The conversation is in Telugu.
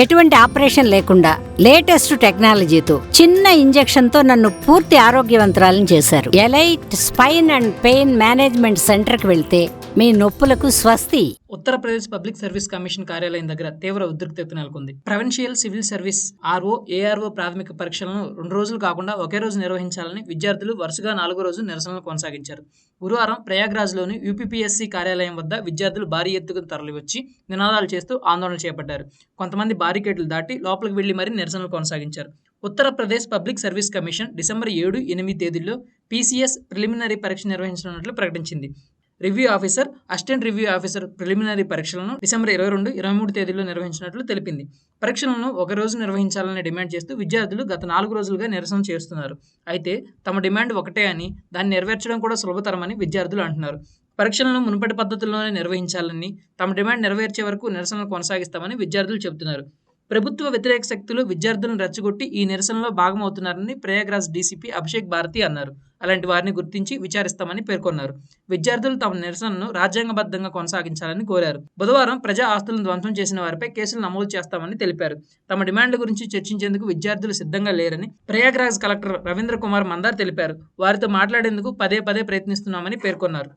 ఎటువంటి ఆపరేషన్ లేకుండా లేటెస్ట్ టెక్నాలజీతో చిన్న ఇంజెక్షన్తో నన్ను పూర్తి ఆరోగ్యవంతురాలను చేశారు. Elite spine and pain management సెంటర్కి వెళ్తే మీ నొప్పులకు స్వస్తి. ఉత్తరప్రదేశ్ పబ్లిక్ సర్వీస్ కమిషన్ కార్యాలయం దగ్గర తీవ్ర ఉద్రిక్తత నెలకొంది. Provincial civil service RO ARO ప్రాథమిక పరీక్షలను రెండు రోజులు కాకుండా ఒకే రోజు నిర్వహించాలని విద్యార్థులు వరుసగా నాలుగో రోజు నిరసనలు కొనసాగించారు. గురువారం ప్రయాగ్రాజ్లోని యూపీపీఎస్సీ కార్యాలయం వద్ద విద్యార్థులు భారీ ఎత్తుకు తరలివచ్చి నినాదాలు చేస్తూ ఆందోళన చేపట్టారు. కొంతమంది బారికేడ్లు దాటి లోపలికి వెళ్ళి మరీ నిరసనలు కొనసాగించారు. Uttar Pradesh public service commission December ఏడు ఎనిమిది తేదీల్లో పీసీఎస్ ప్రిలిమినరీ పరీక్ష నిర్వహించనున్నట్లు ప్రకటించింది. Review officer assistant review officer preliminary పరీక్షలను డిసెంబర్ ఇరవై రెండు ఇరవై మూడు తేదీల్లో నిర్వహించినట్లు తెలిపింది. పరీక్షలను ఒక రోజు నిర్వహించాలని డిమాండ్ చేస్తూ విద్యార్థులు గత నాలుగు రోజులుగా నిరసన చేస్తున్నారు. అయితే తమ డిమాండ్ ఒకటే అని దాన్ని నెరవేర్చడం కూడా సులభతరమని విద్యార్థులు అంటున్నారు. పరీక్షలను మునుపటి పద్ధతుల్లోనే నిర్వహించాలని తమ డిమాండ్ నెరవేర్చే వరకు నిరసనలు కొనసాగిస్తామని విద్యార్థులు చెబుతున్నారు. ప్రభుత్వ వ్యతిరేక శక్తులు విద్యార్థులను రెచ్చగొట్టి ఈ నిరసనలో భాగమవుతున్నారని ప్రయాగ్రాజ్ డీసీపీ అభిషేక్ భారతి అన్నారు. అలాంటి వారిని గుర్తించి విచారిస్తామని పేర్కొన్నారు. విద్యార్థులు తమ నిరసనను రాజ్యాంగబద్ధంగా కొనసాగించాలని కోరారు. బుధవారం ప్రజా ఆస్తులను ధ్వంసం చేసిన వారిపై కేసులు నమోదు చేస్తామని తెలిపారు. తమ డిమాండ్ల గురించి చర్చించేందుకు విద్యార్థులు సిద్ధంగా లేరని ప్రయాగ్రాజ్ కలెక్టర్ రవీంద్ర కుమార్ మందార్ తెలిపారు. వారితో మాట్లాడేందుకు పదే పదే ప్రయత్నిస్తున్నామని పేర్కొన్నారు.